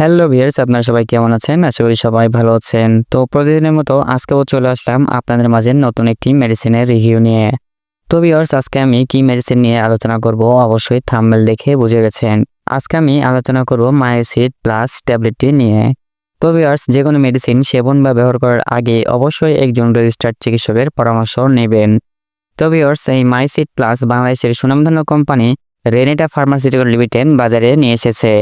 Hello viewers আপনারা সবাই কেমন আছেন? আশা করি সবাই ভালো আছেন। তো প্রতিদিনের মতো আজকেও চলে আসলাম আপনাদের মাঝে নতুন একটি মেডিসিনের রিভিউ নিয়ে। তো ভিয়ার্স আজকে আমি কি মেডিসিন নিয়ে আলোচনা করব অবশ্যই থাম্বনেল দেখে বুঝে গেছেন। আজকে আমি আলোচনা করব মায়োসিড প্লাস ট্যাবলেটটি নিয়ে। তো ভিয়ার্স যে কোনো মেডিসিন সেবন বা ব্যবহার করার আগে অবশ্যই একজন রেজিস্টার্ড চিকিৎসকের পরামর্শ নেবেন। তো ভিয়ার্স এই মায়োসিড প্লাস বাংলাদেশের সুনামধন্য কোম্পানি রেনেটা ফার্মাসিউটিক্যাল লিমিটেড বাজারে নিয়ে এসেছে।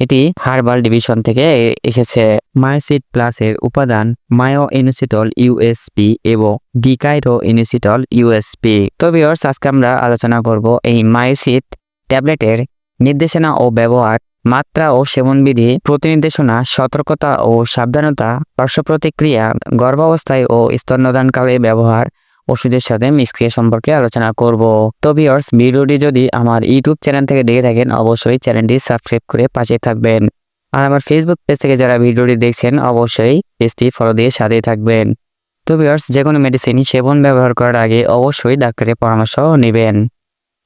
এটি হার্বাল ডিভিশন থেকে এসেছে। মায়োসিড প্লাসের উপাদান মায়ো ইনোসিটল ইউএসপি এবং ডিকাইরো ইনোসিটল ইউএসপি। তো ভিউয়ার্স আজকে আমরা আলোচনা করব এই মায়োসিট ট্যাবলেটের নির্দেশনা ও ব্যবহার মাত্রা ও সেবনবিধি প্রতিনির্দেশনা সতর্কতা ও সাবধানতা পার্শ্ব প্রতিক্রিয়া গর্ভাবস্থায় ও স্তন্যদানকালে ব্যবহার ওষুধের সাথে মিসক্রিয়া সম্পর্কে আলোচনা করব। তো ভিউয়ার্স ভিডিওটি যদি আমার ইউটিউব চ্যানেল থেকে দেখে থাকেন, অবশ্যই চ্যানেলটি সাবস্ক্রাইব করে পাশে থাকবেন। আর আমার ফেসবুক পেজ থেকে যারা ভিডিওটি দেখছেন, অবশ্যই পেজটি ফলো দিয়ে সাথেই থাকবেন। তো ভিউয়ার্স যে কোনো মেডিসিন সেবন ব্যবহার করার আগে অবশ্যই ডাক্তারের পরামর্শ নেবেন।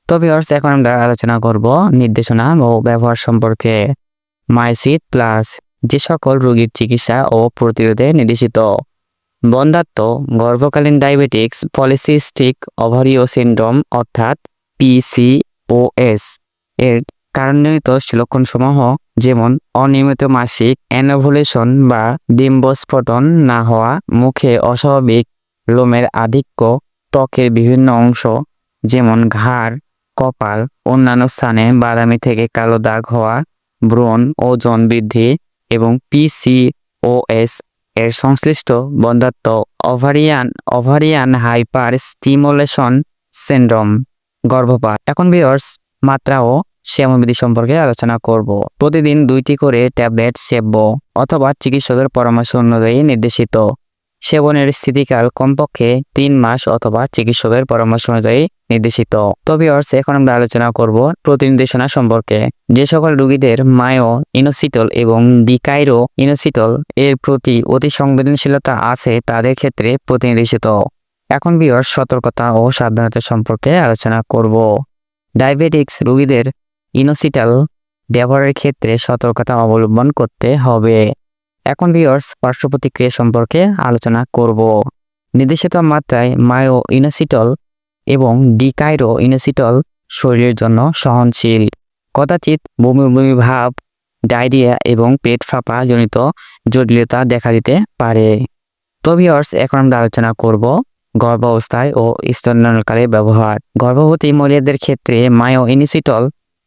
তো ভিউয়ার্স এখন আমরা আলোচনা করব নির্দেশনা ও ব্যবহার সম্পর্কে। মাইসিড প্লাস যে সকল রোগীর চিকিৎসা ও প্রতিরোধে নির্দেশিত। বন্ধাত্ম গর্ভকালীন ডায়াবেটিক্স পলিসিস্টিক ওভারিও সিনড্রোম, অর্থাৎ পিসিওএস এর কারণজনিত লক্ষণসমূহ যেমন অনিয়মিত মাসিক অ্যানোভুলেশন বা ডিম্বস্ফোটন না হওয়া, মুখে অস্বাভাবিক লোমের আধিক্য, ত্বকের বিভিন্ন অংশ যেমন ঘাড়, কপাল, অন্যান্য স্থানে বাদামি থেকে কালো দাগ হওয়া, ব্রণ ওজন বৃদ্ধি এবং পিসিওএস এর সংশ্লিষ্ট বন্ধাত্ম ovarian ovarian hyper stimulation syndrome, গর্ভপাত। এখন বিয়র্স মাত্রা ও সেবনবিধি সম্পর্কে আলোচনা করব। প্রতিদিন দুইটি করে ট্যাবলেট সেব্য অথবা চিকিৎসকের পরামর্শ অনুযায়ী নির্দেশিত। সেবনের স্থিতিকাল কমপক্ষে তিন মাস অথবা চিকিৎসকের পরামর্শ অনুযায়ী নির্দেশিত। তবে অর্থ এখন আমরা আলোচনা করব প্রতিনির্দেশনা সম্পর্কে। যে সকল রোগীদের মায়ো ইনোসিটল এবং ডিকাইরো ইনোসিটল এর প্রতি অতি সংবেদনশীলতা আছে, তাদের ক্ষেত্রে প্রতিনির্দেশিত। এখন বিয়র সতর্কতা ও সাবধানতা সম্পর্কে আলোচনা করব। ডায়াবেটিক্স রোগীদের ইনোসিটাল ব্যবহারের ক্ষেত্রে সতর্কতা অবলম্বন করতে হবে। এখন ভিওর্স পার্শ্ব প্রতিক্রিয়া সম্পর্কে আলোচনা করব। নির্দেশিত মাত্রায় মায়ো ইনোসিটল এবং ডিকাইরো ইনোসিটল শরীরের জন্য সহনশীল। কদাচিৎ বমি বমি ভাব, ডায়রিয়া এবং পেট ফাঁপা জনিত জটিলতা দেখা দিতে পারে। তো ভিওর্স এখন আমরা আলোচনা করব গর্ভাবস্থায় ও স্তন্যকালে ব্যবহার। গর্ভবতী মহিলাদের ক্ষেত্রে মায়ো ইনিসিটল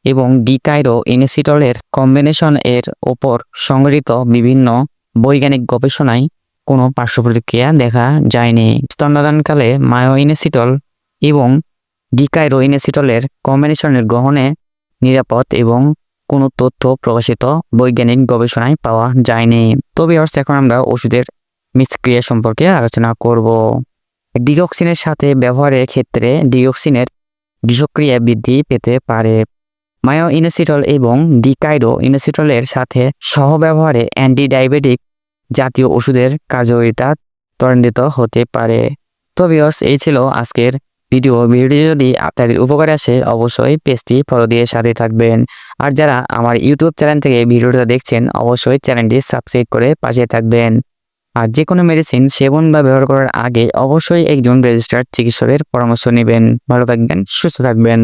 এবং ডিকাইরো ইনিসিটলের কম্বিনেশন এর ওপর সংগঠিত বিভিন্ন বৈজ্ঞানিক গবেষণায় কোনো পার্শ্ব প্রতিক্রিয়া দেখা যায়নি। স্তন্যদানকালে মায়ো ইনিসিটল এবং ডিকাইরো ইনিসিটলের কম্বিনেশনের গ্রহণে নিরাপদ এবং কোনো তথ্য প্রকাশিত বৈজ্ঞানিক গবেষণায় পাওয়া যায়নি। তবে এখন আমরা ওষুধের মিসক্রিয়া সম্পর্কে আলোচনা করব। ডিঅক্সিনের সাথে ব্যবহারের ক্ষেত্রে ডিঅক্সিনের বিষক্রিয়া বৃদ্ধি পেতে পারে। মায়ো ইনোসিটল এবং ডিকাইরো ইনোসিটলের সাথে সহব্যবহারে অ্যান্টি ডায়াবেটিক জাতীয় ওষুধের কার্যকারিতা ত্বরান্বিত হতে পারে। তো এই ছিল আজকের ভিডিও ভিডিওটি যদি আপনাদের উপকারে আসে, অবশ্যই পেজটি ফলো দিয়ে সাথে থাকবেন। আর যারা আমার ইউটিউব চ্যানেল থেকে ভিডিওটা দেখছেন, অবশ্যই চ্যানেলটি সাবস্ক্রাইব করে পাশে থাকবেন। আর যে কোনো মেডিসিন সেবন বা ব্যবহার করার আগে অবশ্যই একজন রেজিস্টার্ড চিকিৎসকের পরামর্শ নেবেন। ভালো থাকবেন, সুস্থ থাকবেন।